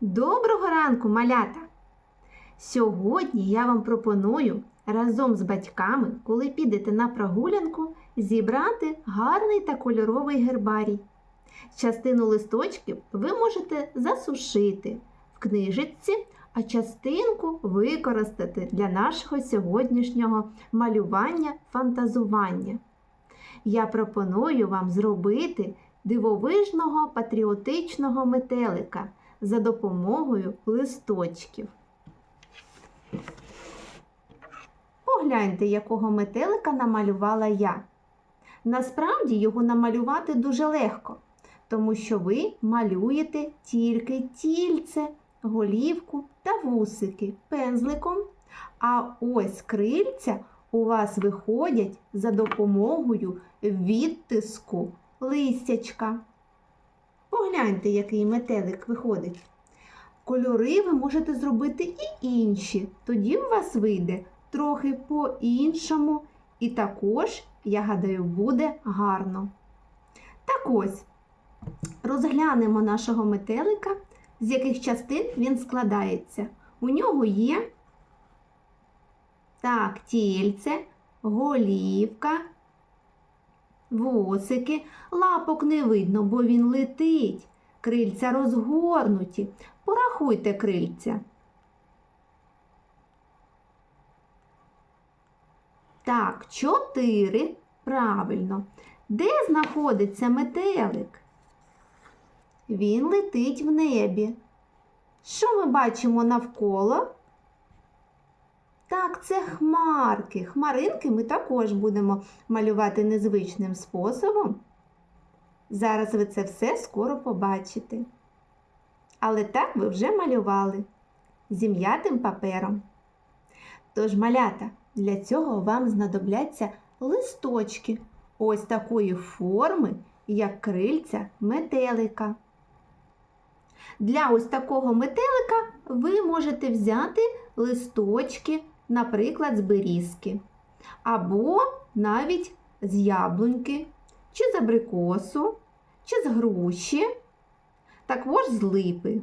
Доброго ранку, малята! Сьогодні я вам пропоную разом з батьками, коли підете на прогулянку, зібрати гарний та кольоровий гербарій. Частину листочків ви можете засушити в книжечці, а частинку використати для нашого сьогоднішнього малювання фантазування. Я пропоную вам зробити дивовижного патріотичного метелика за допомогою листочків. Погляньте, якого метелика намалювала я. Насправді його намалювати дуже легко, тому що ви малюєте тільки тільце, голівку та вусики пензликом. А ось крильця у вас виходять за допомогою відтиску листячка. Погляньте, який метелик виходить. Кольори ви можете зробити і інші. Тоді у вас вийде трохи по-іншому. І також, я гадаю, буде гарно. Так ось, розглянемо нашого метелика, з яких частин він складається. У нього є так, тільце, голівка, вусики. Лапок не видно, бо він летить. Крильця розгорнуті. Порахуйте крильця. Так, чотири. Правильно. Де знаходиться метелик? Він летить в небі. Що ми бачимо навколо? Так, це хмарки. Хмаринки ми також будемо малювати незвичним способом. Зараз ви це все скоро побачите. Але так ви вже малювали зім'ятим папером. Тож, малята, для цього вам знадобляться листочки ось такої форми, як крильця метелика. Для ось такого метелика ви можете взяти листочки, наприклад, з берізки, або навіть з яблуньки, чи з абрикосу, чи з груші, також з липи.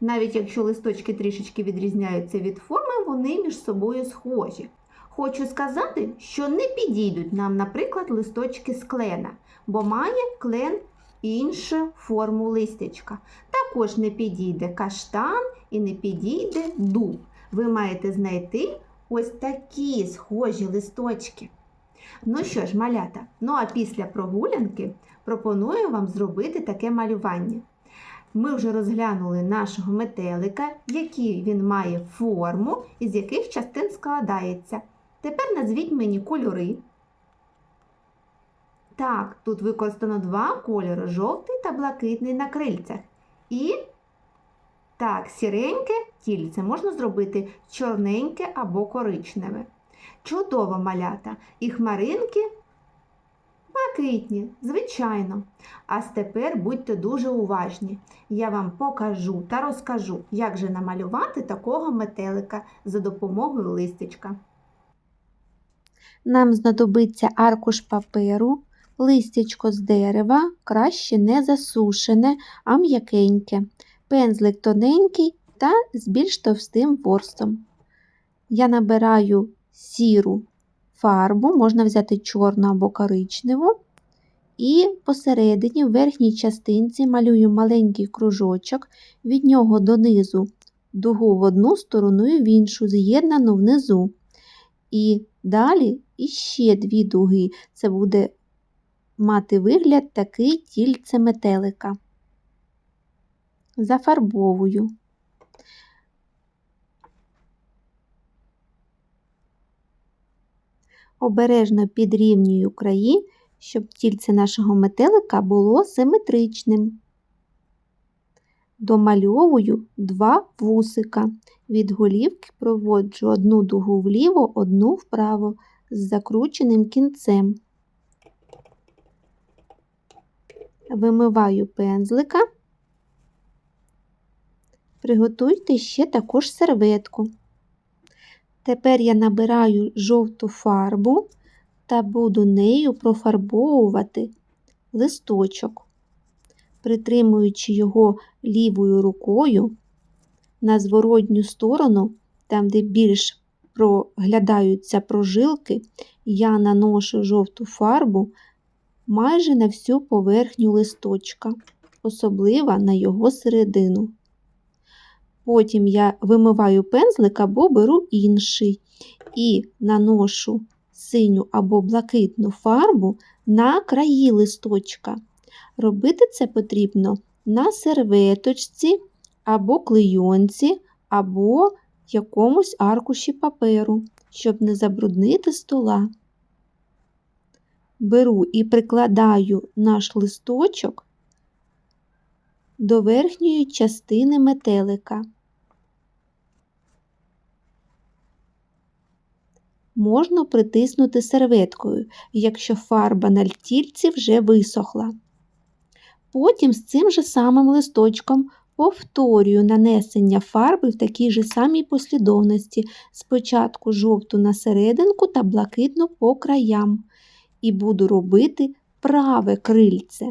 Навіть якщо листочки трішечки відрізняються від форми, вони між собою схожі. Хочу сказати, що не підійдуть нам, наприклад, листочки з клена, бо має клен іншу форму листячка. Також не підійде каштан і не підійде дуб. Ви маєте знайти ось такі схожі листочки. Ну що ж, малята, ну а після прогулянки пропоную вам зробити таке малювання. Ми вже розглянули нашого метелика, який він має форму і з яких частин складається. Тепер назвіть мені кольори. Так, тут використано два кольори жовтий та блакитний на крильцях. І так, сіреньке тільце можна зробити чорненьке або коричневе. Чудово малята і хмаринки блакитні, звичайно. А тепер будьте дуже уважні. Я вам покажу та розкажу, як же намалювати такого метелика за допомогою листячка. Нам знадобиться аркуш паперу, листячко з дерева, краще не засушене, а м'якеньке, пензлик тоненький та з більш товстим ворстом. Я набираю сіру фарбу, можна взяти чорну або коричневу. І посередині, в верхній частинці, малюю маленький кружочок, від нього донизу дугу в одну сторону і в іншу, з'єднану внизу. І далі іще дві дуги. Це буде мати вигляд такий тільце метелика. Зафарбовую. Обережно підрівнюю краї, щоб тільце нашого метелика було симетричним. Домальовую два вусика. Від голівки проводжу одну дугу вліво, одну вправо з закрученим кінцем. Вимиваю пензлика. Приготуйте ще також серветку. Тепер я набираю жовту фарбу та буду нею профарбовувати листочок. притримуючи його лівою рукою на зворотню сторону, там, де більш проглядаються прожилки, я наношу жовту фарбу майже на всю поверхню листочка, особливо на його середину. Потім я вимиваю пензлик або беру інший і наношу синю або блакитну фарбу на краї листочка. Робити це потрібно на серветочці або клейонці, або якомусь аркуші паперу, щоб не забруднити стола. Беру і прикладаю наш листочок до верхньої частини метелика. Можна притиснути серветкою, якщо фарба на тільці вже висохла. Потім з цим же самим листочком повторюю нанесення фарби в такій же самій послідовності. Спочатку жовту на серединку та блакитну по краям. І буду робити праве крильце.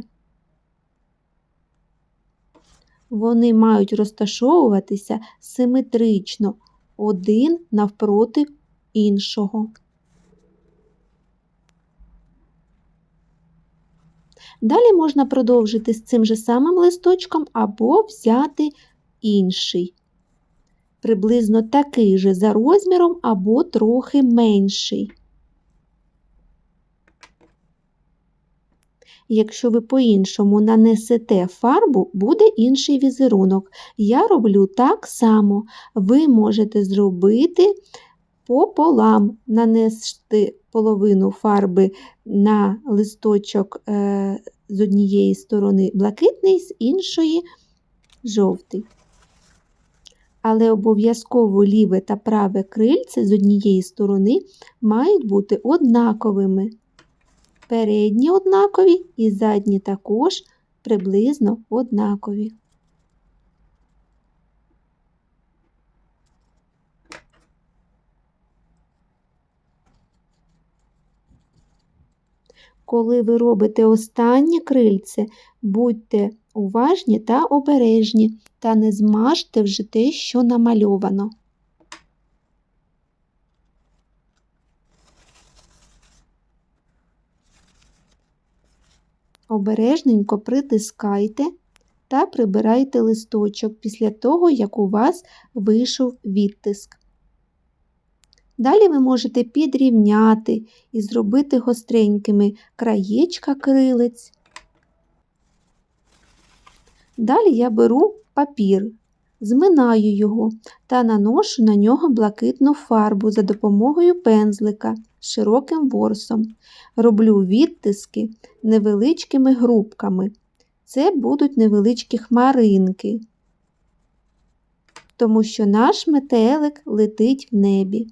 Вони мають розташовуватися симетрично один навпроти іншого. Далі можна продовжити з цим же самим листочком або взяти інший, приблизно такий же за розміром або трохи менший. Якщо ви по-іншому нанесете фарбу, буде інший візерунок. Я роблю так само. Ви можете зробити пополам, нанести половину фарби на листочок е, з однієї сторони блакитний, з іншої жовтий. Але обов'язково ліве та праве крильце з однієї сторони мають бути однаковими. Передні однакові і задні також приблизно однакові. Коли ви робите останнє крильце, будьте уважні та обережні, та не змажте вже те, що намальовано. Обережненько притискайте та прибирайте листочок після того, як у вас вийшов відтиск. Далі ви можете підрівняти і зробити гостренькими краєчка крилець. Далі я беру папір, зминаю його та наношу на нього блакитну фарбу за допомогою пензлика з широким ворсом. Роблю відтиски невеличкими грубками. Це будуть невеличкі хмаринки, тому що наш метелик летить в небі.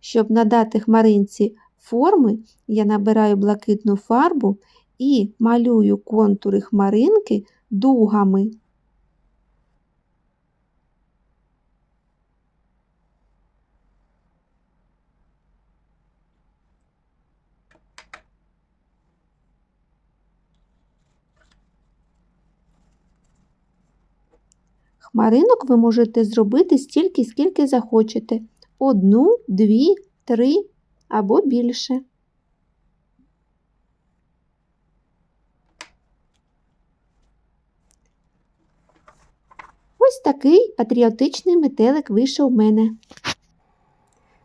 Щоб надати хмаринці форми, я набираю блакитну фарбу і малюю контури хмаринки дугами. Хмаринок ви можете зробити стільки, скільки захочете. Одну, дві, три або більше. Ось такий патріотичний метелик вийшов в мене.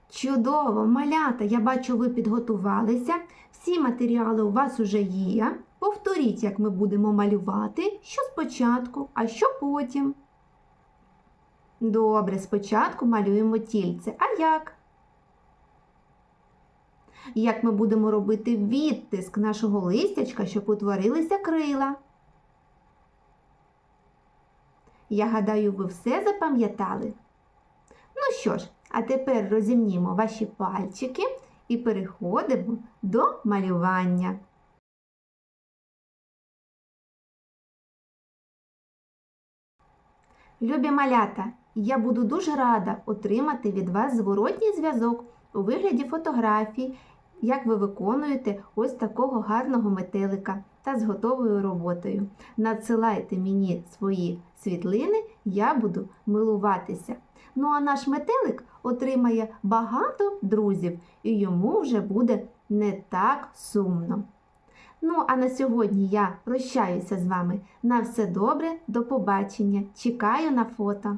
Чудово, малята! Я бачу, ви підготувалися. Всі матеріали у вас уже є. Повторіть, як ми будемо малювати, що спочатку, а що потім. Добре, спочатку малюємо тільце. А як? Як ми будемо робити відтиск нашого листячка, щоб утворилися крила? Я гадаю, ви все запам'ятали. Ну що ж, а тепер розімнімо ваші пальчики і переходимо до малювання. Любі малята, я буду дуже рада отримати від вас зворотній зв'язок у вигляді фотографій як ви виконуєте ось такого гарного метелика та з готовою роботою. Надсилайте мені свої світлини, я буду милуватися. Ну а наш метелик отримає багато друзів, і йому вже буде не так сумно. Ну, а на сьогодні я прощаюся з вами. На все добре, до побачення. Чекаю на фото.